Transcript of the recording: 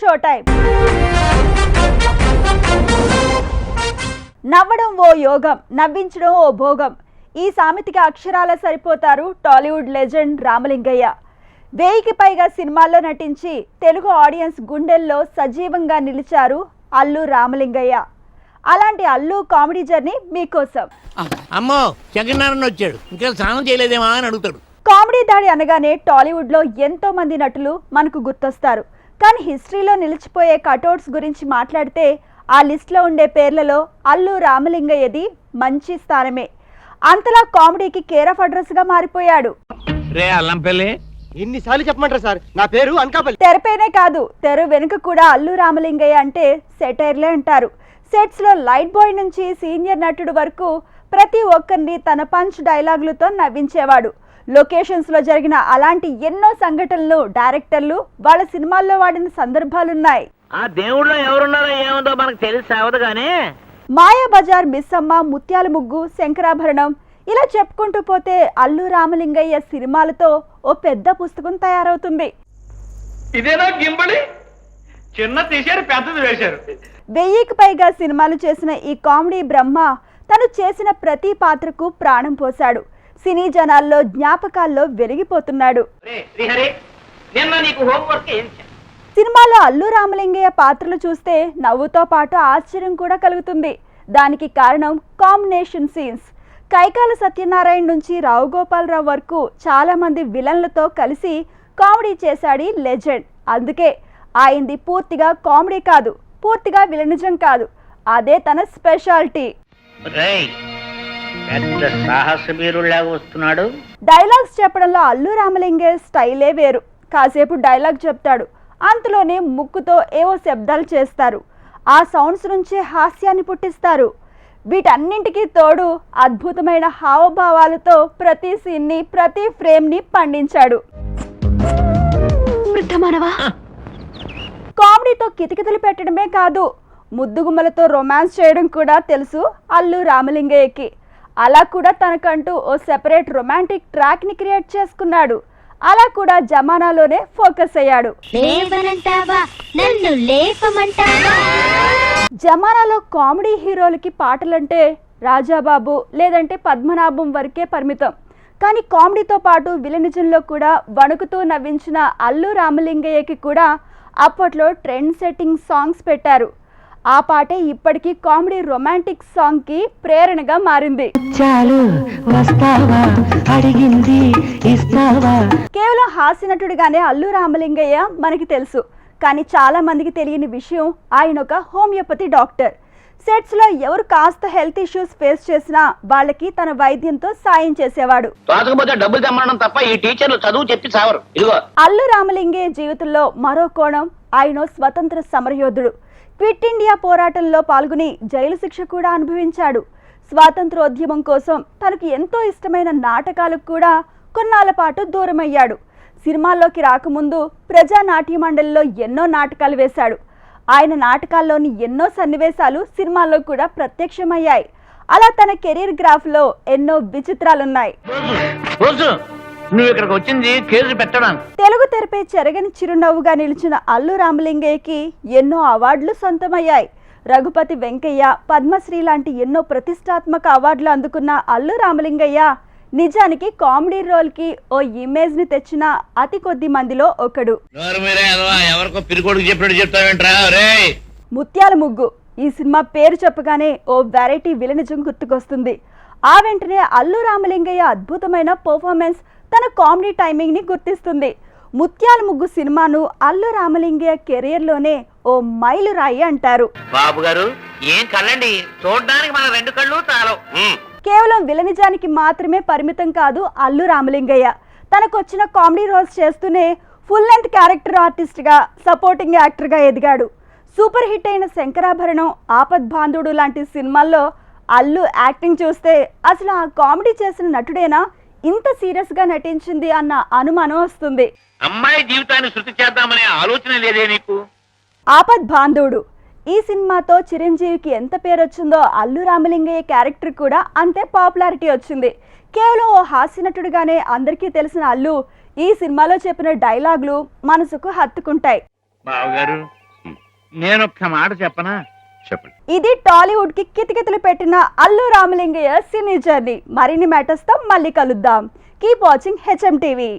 Show time నవ్వడం ఓ యోగం నవ్వించడం ఓ భోగం. ఈ సామెతకి అక్షరాల సరిపోతారు టాలీవుడ్ లెజెండ్ రామలింగయ్య. వెయ్యికి పైగా సినిమాల్లో నటించి తెలుగు ఆడియన్స్ గుండెల్లో సజీవంగా నిలిచారు అల్లు రామలింగయ్య. అలాంటి అల్లు కామెడీ జర్నీ మీకోసం. అమ్మో జగన్నారాయణ వచ్చాడు. ఇంకా స్నానం చేయలేదేమా అని అడుగుతాడు. కామెడీ దాడి అనగానే టాలీవుడ్లో ఎంతో మంది నటులు మనకు గుర్తొస్తారు. కానీ హిస్టరీలో నిలిచిపోయే కటౌట్స్ గురించి మాట్లాడితే ఆ లిస్ట్లో ఉండే పేర్లలో అల్లు రామలింగయ్యది మంచి స్థానమే. అంతలా కామెడీకి కేర్ ఆఫ్ అడ్రస్గా మారిపోయాడు. రే అల్లంపల్లి. ఎన్నిసార్లు చెప్పమంటారు సార్? నా పేరు అనకాపల్లి. తెరపైనే కాదు తెర వెనుక కూడా అల్లు రామలింగయ్య అంటే సెటైర్లే అంటారు. సెట్స్లో లైట్ బాయ్ నుంచి సీనియర్ నటుడు వరకు ప్రతి ఒక్కరిని తన పంచ్ డైలాగులతో నవ్వించేవాడు. లొకేషన్స్లో జరిగిన అలాంటి ఎన్నో సంఘటనలు డైరెక్టర్లు వాళ్ళ సినిమాల్లో వాడిన సందర్భాలున్నాయి. ఆ దేవుళ్ళో ఎవరున్నారో ఏముందో మనకు తెలిసి సావదు కానీ. మాయా బజార్ మిస్సమ్మ ముత్యాల ముగ్గు శంకరాభరణం ఇలా చెప్పుకుంటూ పోతే అల్లు రామలింగయ్య సినిమాలతో ఓ పెద్ద పుస్తకం తయారవుతుంది. ఇదేనా గింబడి? చిన్న తీశారు పెద్దది వేశారు. వెయ్యికి పైగా సినిమాలు చేసిన ఈ కామెడీ బ్రహ్మ తను చేసిన ప్రతి పాత్రకు ప్రాణం పోశాడు. సినీ జనాల్లో జ్ఞాపకాల్లో వెలిగిపోతున్నాడు? సినిమాలో అల్లు రామలింగయ్య పాత్రలు చూస్తే నవ్వుతో పాటు ఆశ్చర్యం కూడా కలుగుతుంది. దానికి కారణం కాంబినేషన్ సీన్స్. కైకాల సత్యనారాయణ నుంచి రావు గోపాలరావు వరకు చాలా మంది విలన్లతో కలిసి కామెడీ చేశాడు లెజెండ్. అందుకే ఆయనది పూర్తిగా కామెడీ కాదు పూర్తిగా విలనిజం కాదు. అదే తన స్పెషాలిటీ. పెద్ద వస్తున్నాడు. డైలాగ్స్ చెప్పడంలో అల్లు రామలింగయ్య స్టైలే వేరు. కాసేపు డైలాగ్ చెప్తాడు. అంతలోనే ముక్కుతో ఏవో శబ్దాలు చేస్తారు. ఆ సౌండ్స్ నుంచే హాస్యాన్ని పుట్టిస్తారు. వీటన్నింటికి తోడు అద్భుతమైన హావభావాలతో ప్రతి సీన్ని ప్రతి ఫ్రేమ్ని పండించాడు. కామెడీతో కితకితలు పెట్టడమే కాదు ముద్దుగుమ్మలతో రొమాన్స్ చేయడం కూడా తెలుసు అల్లు రామలింగయ్యకి. అలా కూడా తనకంటూ ఓ సెపరేట్ రొమాంటిక్ ట్రాక్ని క్రియేట్ చేసుకున్నాడు. అలా కూడా జమానాలోనే ఫోకస్ అయ్యాడు. జమానాలో కామెడీ హీరోలకి పాటలంటే రాజాబాబు లేదంటే పద్మనాభం వరకే పరిమితం. కానీ కామెడీతో పాటు విలనిజంలో కూడా వణుకుతూ నవ్వించిన అల్లు రామలింగయ్యకి కూడా అప్పట్లో ట్రెండ్ సెట్టింగ్ సాంగ్స్ పెట్టారు. ఆ పాటే ఇప్పటికీ కామెడీ రొమాంటిక్ సాంగ్కి ప్రేరణగా మారింది. చాలు వస్తావా? అడిగింది ఇస్తావా? కేవలం హాస్యనటుడిగానే అల్లు రామలింగయ్య మనకి తెలుసు. కానీ చాలా మందికి తెలియని విషయం ఆయన ఒక హోమియోపతి డాక్టర్. సెట్స్లో ఎవరు కాస్త హెల్త్ ఇష్యూస్ ఫేస్ చేసినా వాళ్ళకి తన వైద్యంతో సాయం చేసేవాడు. తోచకపోతే డబ్బులు తెమ్మడం తప్ప ఈ టీచర్లు చదువు చెప్పి సావరు. ఇదిగో. అల్లు రామలింగయ్య జీవితంలో మరో కోణం. ఆయన స్వతంత్ర సమరయోధుడు. క్విట్ ఇండియా పోరాటంలో పాల్గొని జైలు శిక్ష కూడా అనుభవించాడు. స్వాతంత్రోద్యమం కోసం తనకు ఎంతో ఇష్టమైన నాటకాలకు కూడా కొన్నాళ్ళ పాటు దూరమయ్యాడు. సినిమాల్లోకి రాకముందు ప్రజా నాట్య మండలిలో ఎన్నో నాటకాలు వేశాడు. ఆయన నాటకాల్లోని ఎన్నో సన్నివేశాలు సినిమాల్లో కూడా ప్రత్యక్షమయ్యాయి. అలా తన కెరీర్ గ్రాఫ్లో ఎన్నో విచిత్రాలున్నాయి. నువ్వు ఇక్కడికి వచ్చింది కేసు పెట్టడానికి. తెలుగు తెరపై చెరగని చిరునవ్వుగా నిలిచిన అల్లు రామలింగయ్యకి ఎన్నో అవార్డులు సొంతమయ్యాయి. రఘుపతి వెంకయ్య పద్మశ్రీ లాంటి ఎన్నో ప్రతిష్టాత్మక అవార్డులు అందుకున్న అల్లు రామలింగయ్య నిజానికి కామెడీ రోల్కి ఓ ఇమేజ్ని తెచ్చిన అతి కొద్ది మందిలో ఒకడు. ఎవరికో పిరికోడికి చెప్పినట్టు చెప్తావేంట్రా? ముత్యాల ముగ్గు. ఈ సినిమా పేరు చెప్పగానే ఓ వెరైటీ విలనిజం గుర్తుకొస్తుంది. ఆ వెంటనే అల్లు రామలింగయ్య అద్భుతమైన పర్ఫార్మెన్స్ తన కామెడీ టైమింగ్ని గుర్తిస్తుంది. ముత్యాల ముగ్గు సినిమాను అల్లు రామలింగయ్య కెరియర్లోనే ఓ మైలు రాయి అంటారు. బాబు గారు ఏం కళ్ళండి? చూడడానికి మన రెండు కళ్ళు చాలవు కేవలం విలనిజానికి మాత్రమే పరిమితం కాదు అల్లు రామలింగయ్య. తనకొచ్చిన కామెడీ రోల్స్ చేస్తూనే ఫుల్ లెంత్ క్యారెక్టర్ ఆర్టిస్ట్గా సపోర్టింగ్ యాక్టర్గా ఎదిగాడు. సూపర్ హిట్ అయిన శంకరాభరణం ఆపద్ బాంధుడు లాంటి సినిమాల్లో అల్లు యాక్టింగ్ చూస్తే అసలు ఆ కామెడీ చేసిన నటుడేనా? ఇంత సీరియస్గా నటించింది అన్న అనుమానం వస్తుంది. అమ్మాయి జీవితాన్ని శృతి చేద్దామనే ఆలోచన లేదే నీకు? ఆపద్ బాంధవుడు. ఈ సినిమాతో చిరంజీవికి ఎంత పేరు వచ్చిందో అల్లు రామలింగయ్య క్యారెక్టర్ కూడా అంతే పాపులారిటీ వచ్చింది. కేవలం ఓ హాస్యనటుడిగానే అందరికీ తెలిసిన అల్లు ఈ సినిమాలో చెప్పిన డైలాగులు మనసుకు హత్తుకుంటాయి. బావగారు నేను ఒక్క మాట చెప్పనా? చెప్పండి. ఇది టాలీవుడ్కి కితకితలు పెట్టిన అల్లు రామలింగయ్య సినీ జర్నీ. మరిన్ని మ్యాటర్స్తో మళ్ళీ కలుద్దాం. Keep watching HM TV